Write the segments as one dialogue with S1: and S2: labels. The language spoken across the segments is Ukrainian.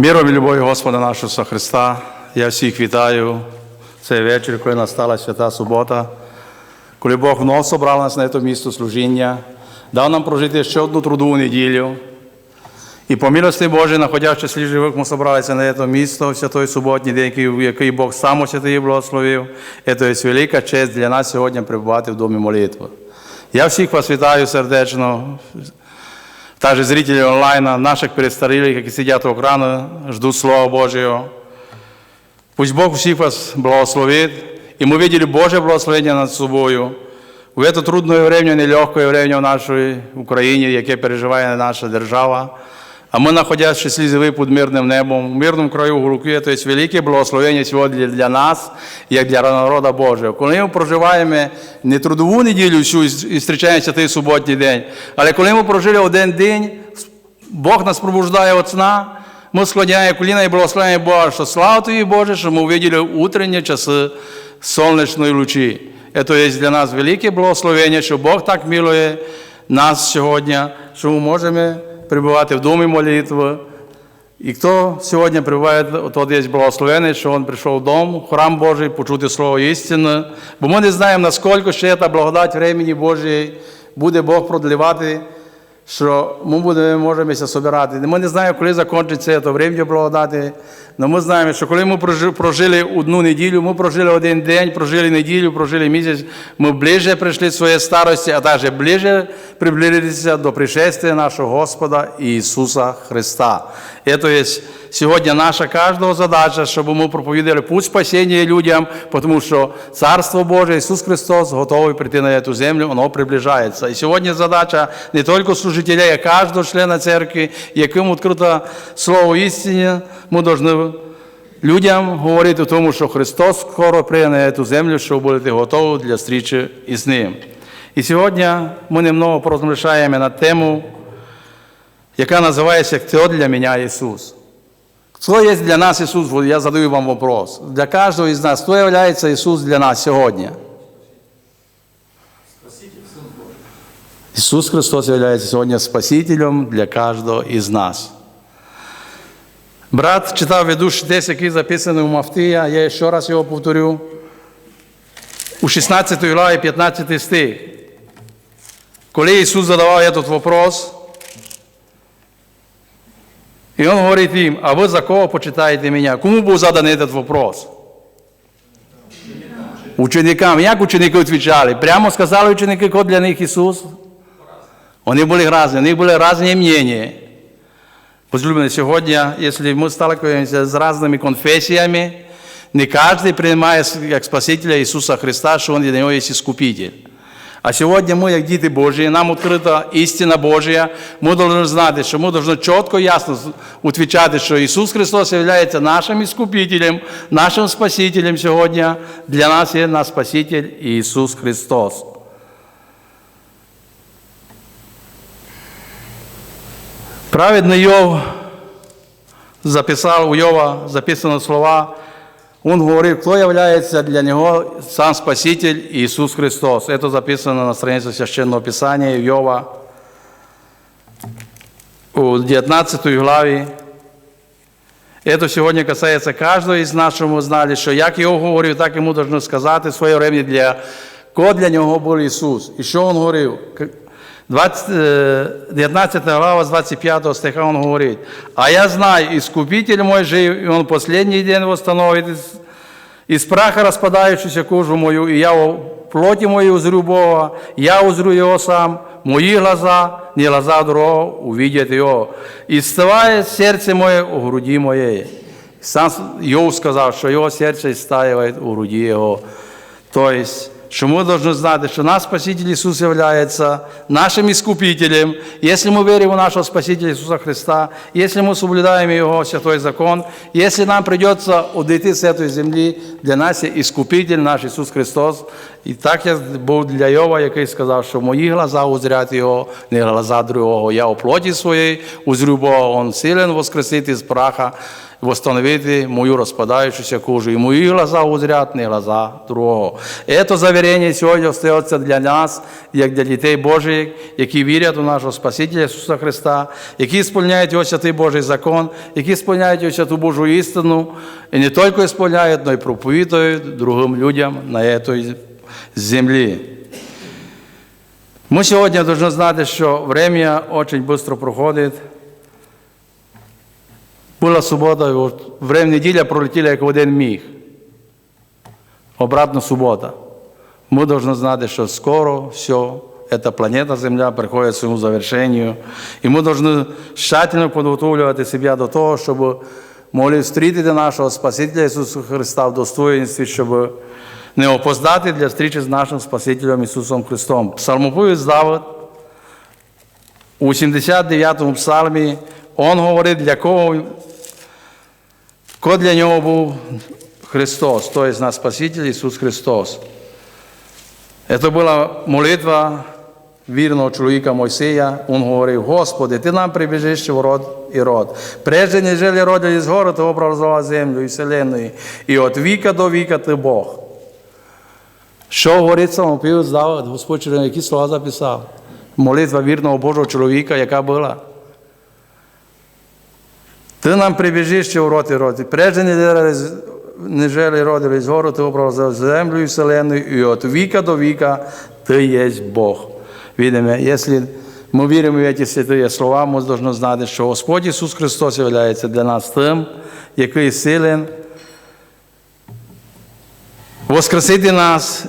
S1: Міром і любов'ю Господа нашого Христа. Я всіх вітаю цей вечір, коли настала свята субота, коли Бог вновь собрав нас на це місто служіння, дав нам прожити ще одну трудову неділю. І по милості Божій, находячи слід живих, ми собралися на це місто в святой суботній день, який- Бог сам святий благословив. Це є велика честь для нас сьогодні перебувати в домі молитви. Я всіх вас вітаю сердечно, также зрители онлайна, наших престарелых, які сидять у екрану, ждут Слова Божьего. Пусть Бог всіх вас благословит, и мы видели Божье благословение над собою. В это трудное время, нелегкое время в нашій Україні, яке переживає наша держава, а ми, находясь слізові під мирним небом, в мирному краю Гуруки, то є велике благословення сьогодні для нас, як для народу Божого. Коли ми проживаємо не трудову неділю всю і зустрічаємося той суботній день, але коли ми прожили один день, Бог нас пробуждає від сна, ми склоняємо коліна і благословляємо Бога, що слава Тобі, Боже, що ми увидели утренні часи сонячної лучі. Це є для нас велике благословення, що Бог так милує нас сьогодні, що ми можемо перебувати в домі молитви. І хто сьогодні прибуває, тот є благословений, що він прийшов в дом, в храм Божий, почути Слово істини. Бо ми не знаємо, наскільки ще ця благодать времени Божої буде Бог продлівати, що ми будемо можемо збирати. Ми не знаємо, коли закінчиться це время благодаті, але ми знаємо, що коли ми прожи- прожили одну неділю, ми прожили один день, прожили неділю, прожили місяць, ми ближче прийшли своєї старості, а також ближче приблизилися до пришестя нашого Господа Ісуса Христа. Це є сьогодні наша кожного задача, щоб ми проповідали путь спасіння людям, тому що Царство Боже, Ісус Христос готовий прийти на цю землю, воно приближається. І сьогодні задача не тільки служителя, а кожного члена церкви, яким відкрито Слово істини, ми повинні людям говорити тому, що Христос скоро прийде на цю землю, щоб бути готові для зустрічі із Ним. І сьогодні ми немного порозмишляємо на тему, яка називається «Хто для мене Ісус?». Хто є для нас Ісус? Я задаю вам вопрос. Для кожного із нас, хто є Ісус для нас сьогодні? Ісус Христос є сьогодні Спасителем для кожного із нас. Брат читав ведущий текст, який записаний у Мафтія, я ще раз його повторю. У 16 главі 15 стих. Коли Ісус задавав цей вопрос, і Він говорить їм, а ви за кого почитаєте мене? Кому був заданий цей вопрос? Ученикам. Як ученики відповідали? Прямо сказали ученики, хто для них Ісус? Вони були різні, у них були різні мнення. Возлюблені, сьогодні, якщо ми сталкиваємося з різними конфесіями, не кожен приймає як Спасителя Ісуса Христа, що Він для нього є іскупитель. А сьогодні ми, як діти Божі, нам відкрита істина Божа, ми повинні знати, що ми повинні чітко і ясно відповідати, що Ісус Христос є нашим іскупителем, нашим Спасителем сьогодні. Для нас є наш Спаситель Ісус Христос. Праведний Йов записав у Йова записано слова. Він говорив, хто є для нього сам Спаситель Ісус Христос. Це записано на страниці Священного Писання Йова у 19 главі. Це сьогодні касається кожного із нас, що ми знали, що як його говорив, так йому повинні сказати своє время для кого для нього був Ісус. І що він говорив? 20, е, 19 глава з 25 стиха він говорить, а я знаю, Искупитель мой жив, и он последний день восстановит из, праха распадающуюся кожу мою, и я плоти моей узрю Бога, я узрю Его сам, мои глаза, не глаза другого, увидят Его. И стывает сердце мое у груди моей. Сам Йов сказав, що його серце стає у груді його. Тобто, що ми повинні знати, що наш Спаситель Ісус є нашим Іскупителем. Якщо ми віримо в нашого Спасителя Ісуса Христа, якщо ми соблюдаємо Його святой закон, якщо нам придеться одійти з цієї землі, для нас є Іскупитель наш Ісус Христос. І так я був для Йова, який сказав, що мої глаза узрять Його, не глаза другого. Я у плоті своєї узрю Бога, Он силен воскресити з праха. восстановити мою розпадаючуся кожу. І мої глаза узрять не глаза другого. Це заверення сьогодні остається для нас, як для дітей Божих, які вірять у нашого Спасителя Ісуса Христа, які сповняють його святий Божий закон, які сповняють його святу Божу істину, і не тільки сповняють, але й проповідують другим людям на цій землі. Мы сегодня должны знать, что время очень быстро проходит. Була субота, время неділя пролетіла як в один міг. Обратно субота. Ми повинні знати, що скоро все, эта планета Земля приходить к своему завершению. І ми повинні тщательно підготовлювати себе до того, щоб могли зустріти нашого Спасителя Ісуса Христа в достоинстві, щоб не опоздати для зустрічі з нашим Спасителем Ісусом Христом. Псалмопівець Давид у 89-му псалмі, він говорить, для кого, хто для нього був Христос, то есть наш Спаситель Ісус Христос. Це була молитва вірного чоловіка Мойсея. Він говорив, Господи, Ти нам прибіжиш в род і род. Прежде нежели родились гори, Ти образував землю і вселенную. І от віка до віка Ти Бог. Що говорить самопівець Давид, Господь, які слова записав? Молитва вірного Божого чоловіка, яка була. Ти нам прибіжиш ще в рот і рот. Прежде не жели родились гору, ти образував землю і вселенную, і от віка до віка ти є Бог. Видимо, якщо ми віримо в ці святі слова, ми повинні знати, що Господь Ісус Христос є для нас тим, який силен воскресити нас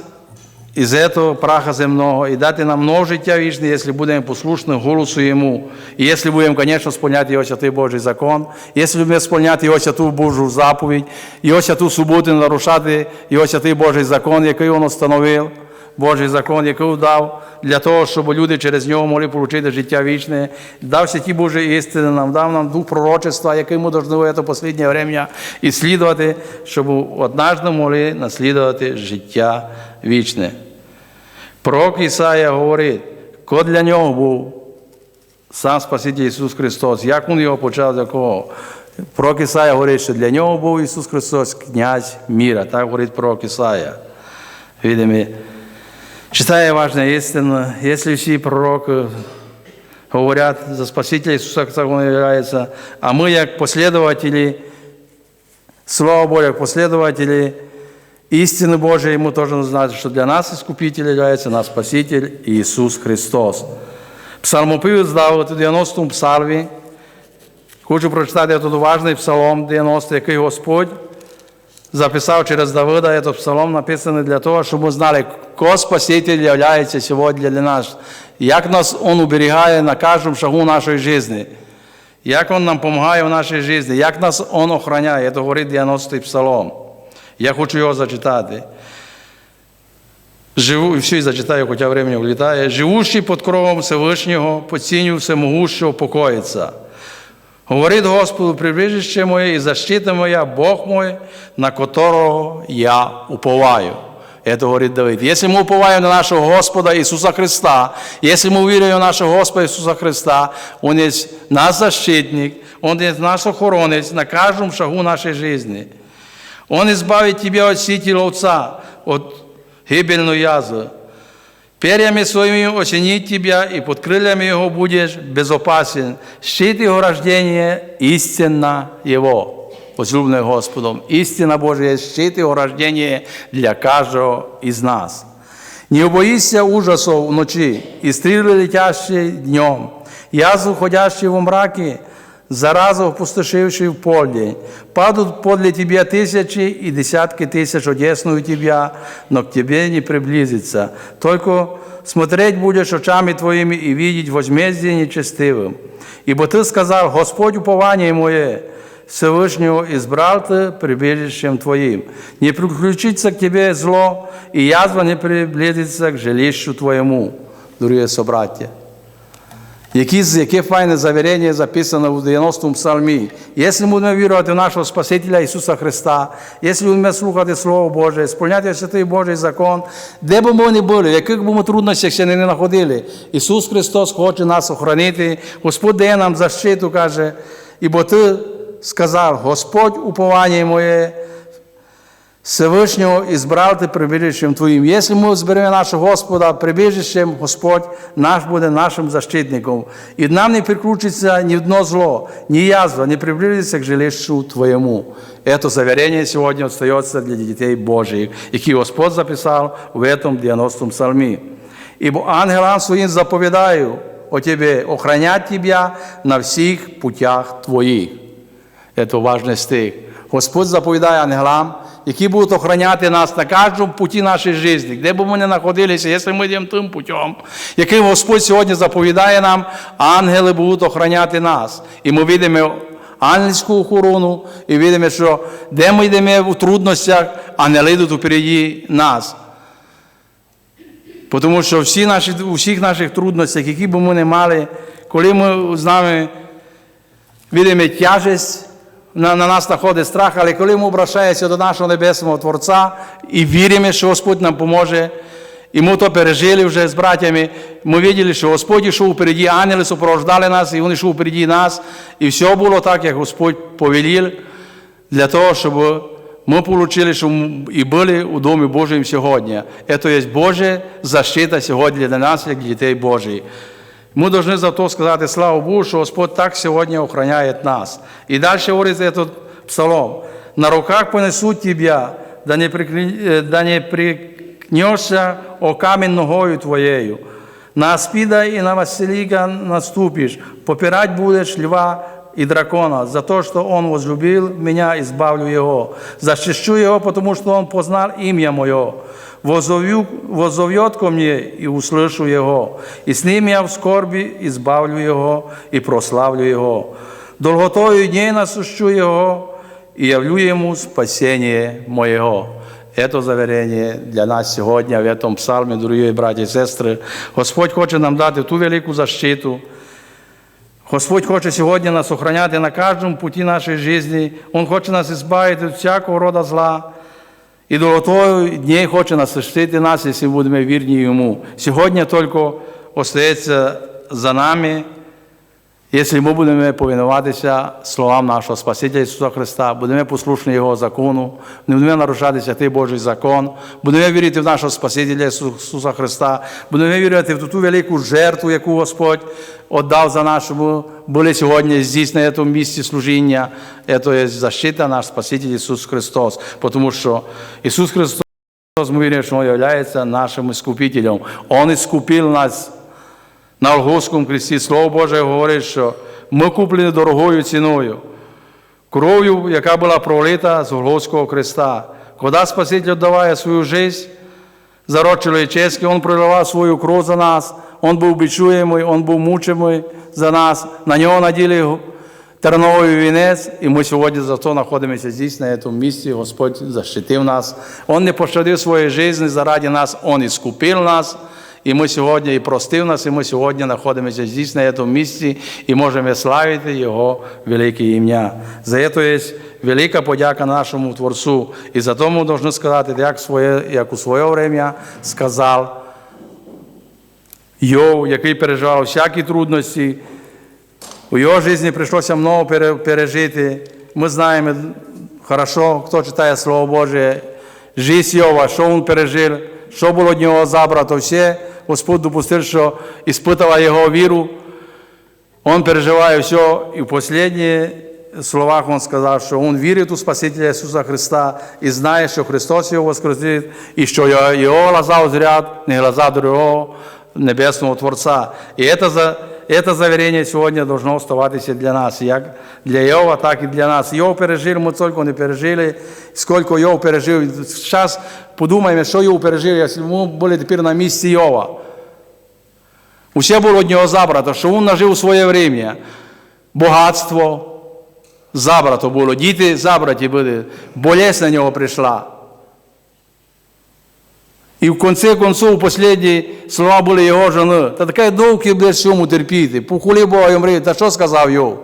S1: із этого праха земного и дати нам нове життя вічне, якщо будемо послушні голосу Йому. І якщо будемо, звісно, сповняти Його святий Божий закон, якщо будемо сповняти Його святу Божу заповідь, Його святу суботу, нарушати Його святий Божий закон, який Він встановив, Божий закон, який дав для того, щоб люди через нього могли отримати життя вічне. Дав святі Божі істини, нам дав нам дух пророчества, який ми повинні це останнє время ісслідувати, щоб однажды могли наслідувати життя вічне. Пророк Ісая говорить, хто для нього був сам Спаситель Ісус Христос, як Він його почав, для кого? Пророк Ісая говорить, що для нього був Ісус Христос, князь міра. Так говорить пророк Ісая. Видимо, читає важна істина, якщо всі пророки говорять за Спасителя Ісуса Христа, Він являється, а ми, як последователі, Слава Богу, як последователі істини Божої, ми теж знати, що для нас Іскупитель являється наш Спаситель Ісус Христос. Псалмопівець Давид у 90-му псалмі, хочу прочитати тут важний псалом 90, який Господь записав через Давида. Це псалом написаний для того, щоб ми знали, хто Спаситель являється сьогодні для нас, як нас Він уберігає на кожному шагу нашої житті. Як Він нам допомагає в нашій житті, як нас Він охороняє, це говорить 90-й псалом. Я хочу його зачитати. Живу, і все зачитаю, хоча времени влітає. Живущий під кровом Всевишнього, по ціню всемогущого покоїться. Говорить Господу, прибіжище моє і защита моя, Бог мой, на которого я уповаю. Это говорит Давид. Если мы уповаем на нашего Господа Иисуса Христа, если мы уверуем в нашего Господа Иисуса Христа, Он есть наш защитник, Он есть наш охоронец на каждом шагу нашей жизни. Он избавит тебя от сети ловца, от гибельной язвы. Перьями своими осенит тебя, и под крыльями его будешь безопасен. Щит его рождения – истинна его. Возлюбленный Господом, истина Божия – щит его рождения для каждого из нас. Не убоишься ужасов в ночи, и стрелы, летящие днем, язву, ходящие во мраке, заразу, опустошившую в поле. Падут подле тебя тысячи и десятки тысяч одесную тебя, но к тебе не приблизится. Только смотреть будешь очами твоими и видеть возмездие нечестивым. Ибо ты сказал, Господь упование мое, Всевышнего избрал ты прибежищем твоим. Не приключится к тебе зло, и язва не приблизится к жилищу твоему, дорогие собратья. які, яке файне завірення записано в 90-му псалмі. Якщо будемо вірувати в нашого Спасителя Ісуса Христа, якщо будемо слухати Слово Боже, сповняти Святий Божий закон, де б ми не були, в яких б ми трудностях ще не знаходили, Ісус Христос хоче нас охоронити, Господь дає нам защиту, каже, ібо Ти сказав, Господь уповання моє, Всевишнього избрал ти прибіжищем Твоїм. Якщо ми зберемо нашого Господа прибіжищем, Господь наш буде нашим защитником. І нам не прикручиться ні одно зло, ні язва, не приблизиться к жилищу Твоєму. Это заверение сегодня остается для детей Божьих, які Господь записал в этом 90-м псалмі. Ибо ангелам своим заповедаю о Тебе, охранять Тебя на всіх путях Твоїх. Це важний стих. Господь заповідає ангелам, які будуть охороняти нас на кожному путі нашої житті, де б ми не знаходилися, якщо ми йдемо тим путем, яким Господь сьогодні заповідає нам, ангели будуть охороняти нас. І ми бачимо ангельську охорону, і бачимо, що де ми йдемо у трудностях, ангели йдуть упереді нас. Тому що всі наші, у всіх наших трудностях, які б ми не мали, коли ми з нами видимо тяжесть, на, на нас знаходить страх, але коли ми обращаємося до нашого Небесного Творця і віримо, що Господь нам поможе, і ми то пережили вже з братями, ми бачили, що Господь йшов впереді, ангели супровождали нас, і Він йшов впереді нас, і все було так, як Господь повелів, для того, щоб ми отримали, щоб і були у Домі Божому сьогодні. Це є Божа защита сьогодні для нас, як дітей Божих. Ми повинні за то сказати, слава Богу, що Господь так сьогодні охороняє нас. І далі говорить этот псалом. На руках понесуть тебя, да не, прикли... да не прикнешься о камінь ногою твоєю. На аспіда і на Василіка наступиш, попирать будеш льва и дракона, за то, что он возлюбил меня, избавлю его. Защищу его, потому что он познал имя мое. Возовью, возовет ко мне и услышу его. И с ним я в скорби избавлю его и прославлю его. Долготою дней насущу его и явлю ему спасение моего. Это заверение для нас сьогодні в этом псалмі, дорогі браті і сестри. Господь хоче нам дати ту велику защиту, Господь хоче сьогодні нас охороняти на кожному путі нашої житті. Він хоче нас збавити від всякого роду зла. І до того дня хоче нас захистити нас, якщо будемо вірні Йому. Сьогодні тільки остається за нами, якщо ми будемо повинуватися словам нашого Спасителя Ісуса Христа, будемо послушні Його закону, не будемо нарушати святий Божий закон, будемо вірити в нашого Спасителя Ісуса Христа, будемо вірити в ту велику жертву, яку Господь віддав за щоб були сьогодні здесь, на цьому місці служіння. Це є защита наш Спаситель Ісус Христос, тому що Ісус Христос, ми віримо, що Він є нашим Іскупителем. Он іскупив нас на Голгофському кресті Слово Боже говорить, що ми куплені дорогою ціною, кров'ю, яка була пролита з Голгофського креста. Коли Спаситель віддаває свою життя за род чоловіческий, Він проливав свою кров за нас, Він був бичуємий, Він був мучимий за нас, на нього наділи терновий вінець, і ми сьогодні за то знаходимося здесь, на цьому місці. Господь защитив нас. Він не пощадив своєї життя заради нас, Він іскупив нас. І ми сьогодні і простив нас, і ми сьогодні знаходимося здесь, на цьому місці, і можемо славити Його велике ім'я. За це є велика подяка нашому Творцу. І за тому повинні сказати, як, своє, як у своє время сказав Йов, який переживав всякі трудності. У його житті прийшлося много пережити. Ми знаємо хорошо, хто читає Слово Боже, життя Йова, що він пережив, що було від нього забрато, все. Господь допустив, що іспитала його віру. Он переживає все, і в останніх словах він сказав, що він вірить у Спасителя Ісуса Христа і знає, що Христос його воскресить, і що його глаза узрят, не глаза другого Небесного Творця. І це за это заверение сегодня должно оставаться для нас, як для Йова, так і для нас. Йов пережив, ми тільки не пережили, скільки Йов пережив. Зараз подумаємо, що Йов пережив, якщо ми були тепер на місці Йова. Усе було від нього забрато, що він нажив у своє время. Багатство забрато було, діти забраті були, болезнь на нього прийшла. І в конце концов, последні слова були його жени. Та така довгі буде всьому терпіти. Похулі Бога і. Та що сказав Йов?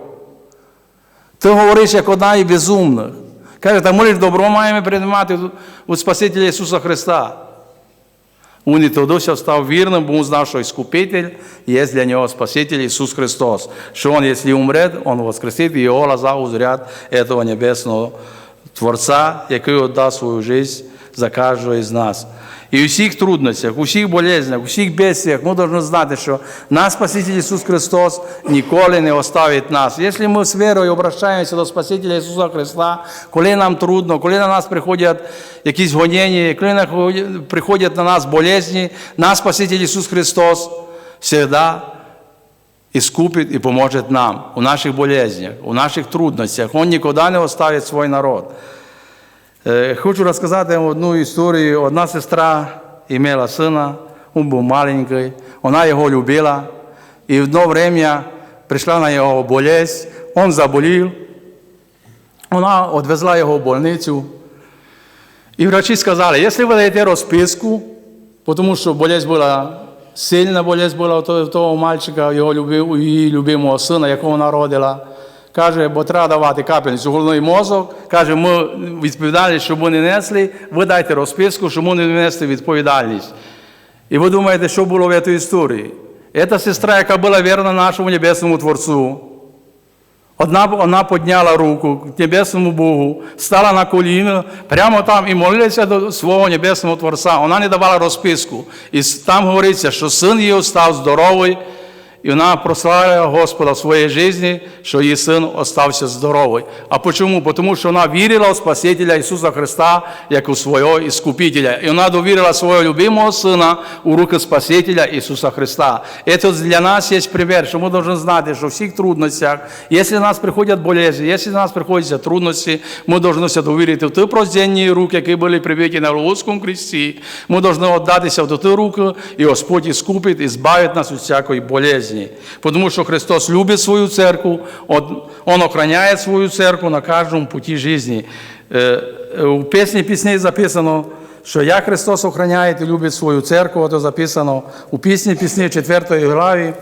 S1: Ти говориш, як одна і безумна. Каже, та ми ж добро маємо приймати у Спасителя Ісуса Христа. Он і тоді став вірним, бо він знав, що Іскупитель є для нього Спаситель Ісус Христос. Що Он, якщо умре, Он воскресить, і його глаза узрять этого небесного Творця, який віддав свою життя за кожного із нас. І у всіх трудностях, у всіх болезнях, у всіх бедствиях ми повинні знати, що наш Спаситель Ісус Христос ніколи не оставить нас. Якщо ми з вірою обращаємося до Спасителя Ісуса Христа, коли нам трудно, коли на нас приходять якісь гонення, коли на- приходять на нас болезні, наш Спаситель Ісус Христос завжди искупит и поможет нам у наших болезнях, у наших трудностях. Он ніколи не оставить свій народ. Е, Хочу розказати вам одну історію. Одна сестра мала сина, він був маленький, вона його любила. І в одно время прийшла на його болезнь, він заболів. Вона відвезла його в больницю. І врачі сказали, якщо ви даєте розписку, тому що болезнь була сильна болезнь була у того, мальчика, його любимого сина, якого народила. Каже, бо треба давати капельницю головний мозок. Каже, ми відповідальність, щоб ми не несли, ви дайте розписку, щоб ми не нести відповідальність. І ви думаєте, що було в цій історії? Це сестра, яка була вірна нашому небесному Творцю. Одна вона підняла руку к небесному Богу, стала на коліна, прямо там і молилася до свого небесного Творця. Вона не давала розписку. І там говориться, що син її став здоровий, і вона прославила Господа в своїй житті, що її син остався здоровий. А чому? Тому що вона вірила в Спасителя Ісуса Христа як у свого Іскупителя. І вона довірила свого любимого сина у руки Спасителя Ісуса Христа. Це для нас є примір, що ми повинні знати, що в всіх трудностях, якщо до нас приходять болезні, якщо до нас приходять трудності, ми повинні довірити в ті простенні руки, які були прибиті на Голгофському кресті. Ми повинні віддатися в ті руки, і Господь іскупить і збавить нас від всякої болезні. Тому що Христос любить свою церкву, Он охраняє свою церкву на кожному путі житті. У пісні пісней записано, що як Христос охраняє і любить свою церкву, це записано у пісні пісні 4 главі.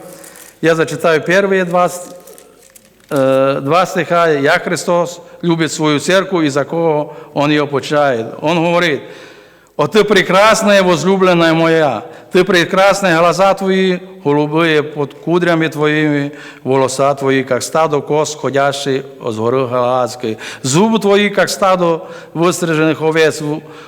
S1: Я зачитаю перші два, е, два стиха, як Христос любить свою церкву і за кого Он її почає. Он говорить, «О ти прекрасна, возлюблена моя, ти прекрасна, глаза твої голубые под кудрями твоими, волоса твои, как стадо коз, ходящий с горы Галаадской, зубы твои, как стадо выстриженных овец,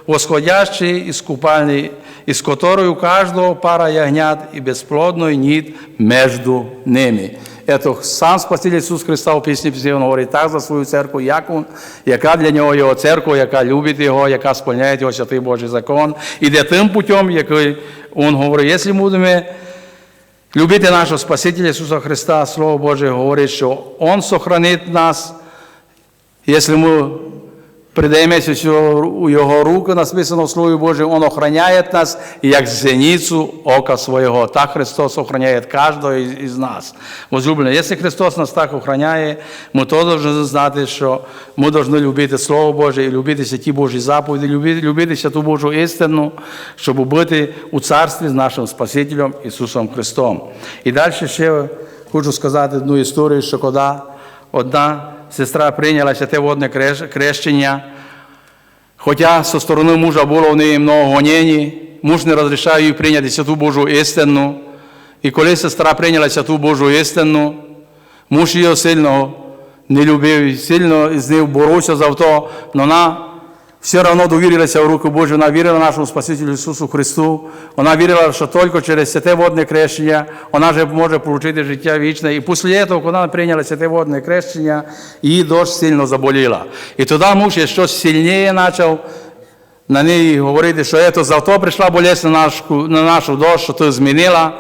S1: восходящие из купальни, из которой у каждого пара ягнят и бесплодной нит между ними. Это сам Спаситель Ісус Христа у пісні Він говорить так за свою церкву, як он, яка для нього його церква, яка любить його, яка сповняє його святий Божий закон, іде тим путем, який він говорить, якщо будемо любити нашого Спасителя Ісуса Христа, Слово Боже говорить, що Он сохранить нас, якщо ми придаємося у Його руки, написано в Слові Божому, Он охраняє нас, як зеницю ока свого. Так Христос охраняє кожного із нас. Возлюблені, якщо Христос нас так охраняє, ми то повинні знати, що ми повинні любити Слово Боже і любити ті Божі заповіді, любити, любити ту Божу істину, щоб бути у царстві з нашим Спасителем Ісусом Христом. І далі ще хочу сказати одну історію, що коли одна сестра прийняла святе водне крещення, хоча зі сторони мужа було в неї много гонень, муж не розрішав їй прийняти святу Божу істину. І коли сестра прийняла святу Божу істину, муж її сильно не любив, сильно з нею боровся за то, але вона все одно довірилася в руки Божі, вона вірила нашому Спасителю Ісусу Христу, вона вірила, що тільки через святе водне крещення вона вже може отримати життя вічне. І після цього, коли вона прийняла святе водне крещення, її дощ сильно заболіла. І тоді муж щось сильніше почав на неї говорити, що це за прийшла болезнь на нашу, на нашу дощ, що ти змінила.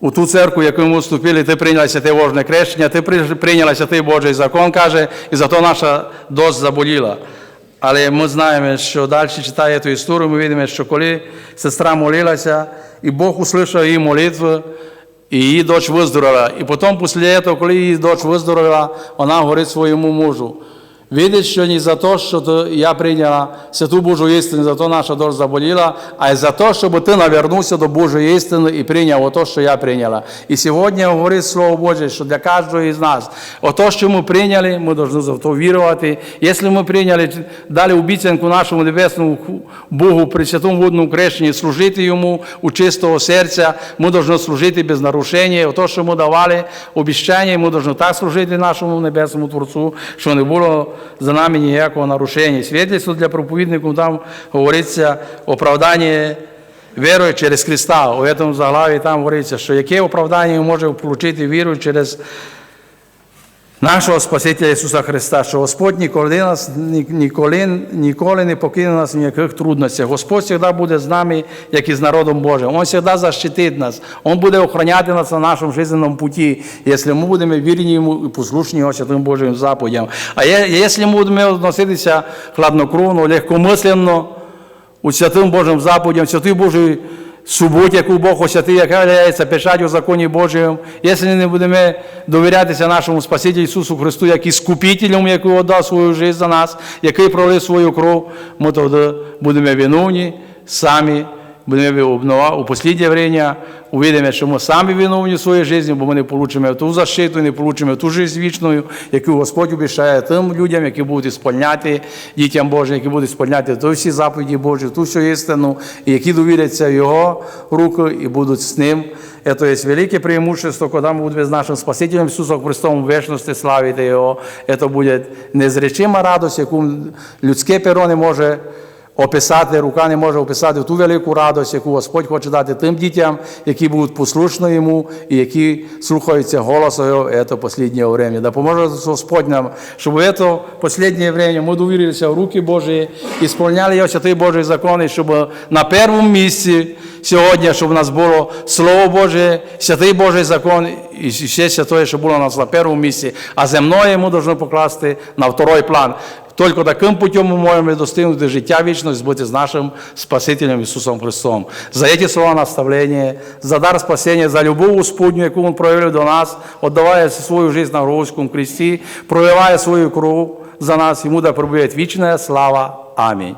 S1: У ту церкву, яку ми вступили, ти прийняла святе Божне крещення, ти прийняла святий Божий закон, каже, і зато наша дощ заболіла. Але ми знаємо, що далі читає ту історію, ми бачимо, що коли сестра молилася, і Бог услышав її молитву, і її дочь виздоровила. І потім, після цього, коли її дочь виздоровила, вона говорить своєму мужу, Видеть, що не за те, що я прийняла святу Божу істину, за то наша душа заболіла, а й за те, щоб ти навернувся до Божої істини і прийняв ото, що я прийняла. І сьогодні говорить Слово Боже, що для кожного із нас, ото, що ми прийняли, ми повинні за то вірувати. Якщо ми прийняли, дали обіцянку нашому небесному Богу при святому водному крещенні, служити йому у чистого серця, ми повинні служити без нарушення. Ото, що ми давали обіцяння, ми повинні так служити нашому небесному Творцу, що не було за нами ніякого нарушення. Свідництво для проповідників там говориться оправдання вірою через Христа. У цьому заглаві там говориться, що яке оправдання може отримати віру через нашого Спасителя Ісуса Христа, що Господь ніколи нас ніколи, ніколи не покине нас в ніяких трудностях. Господь завжди буде з нами, як і з народом Божим. Він завжди защитить нас. Він буде охороняти нас на нашому жизненному путі, якщо ми будемо вірні Йому і послушні Його святим Божим заповідям. А якщо ми будемо відноситися хладнокровно, легкомисленно, у святим Божим заповідям, святий Божий суботі, яку Бог освятив, яка являється печать у законі Божому. Якщо не будемо довірятися нашому Спасителю Ісусу Христу, як іскупителям, який віддав свою життя за нас, який пролив свою кров, ми тоді будемо виновні самі Будемо обнова у останнє время увидимо, що ми самі виновні в своїй житті, бо ми не отримаємо ту защиту, не отримаємо ту життя вічну, яку Господь обіцяє тим людям, які будуть сповняти дітям Божим, які будуть сповняти ту всі заповіді Божі, ту всю істину, і які довіряться в Його руки і будуть з ним. Это есть велике преимущество, когда мы будем с нашим Спасителем Иисусом Христом в вечности славити Його. Это буде незречима радость, яку людське перо не може описати, рука не може описати ту велику радость, яку Господь хоче дати тим дітям, які будуть послушні йому і які слухаються голосу Його це останнє время. Да поможе Господь нам, щоб в це останнє время ми довірилися в руки Божі і сповняли Його святий Божий закон, і щоб на першому місці сьогодні, щоб у нас було Слово Боже, святий Божий закон і все святое, що було у нас на першому місці, а земное ми повинні покласти на второй план. Только таким путем мы можем достигнуть життя вічності, быть с нашим Спасителем Иисусом Христом. За эти слова наставления, за дар спасения, за любовь Господню, яку Он проявил до нас, отдавая свою жизнь на Голгофському кресте, проливая свою кровь за нас, Ему да пробует вечная слава. Амінь.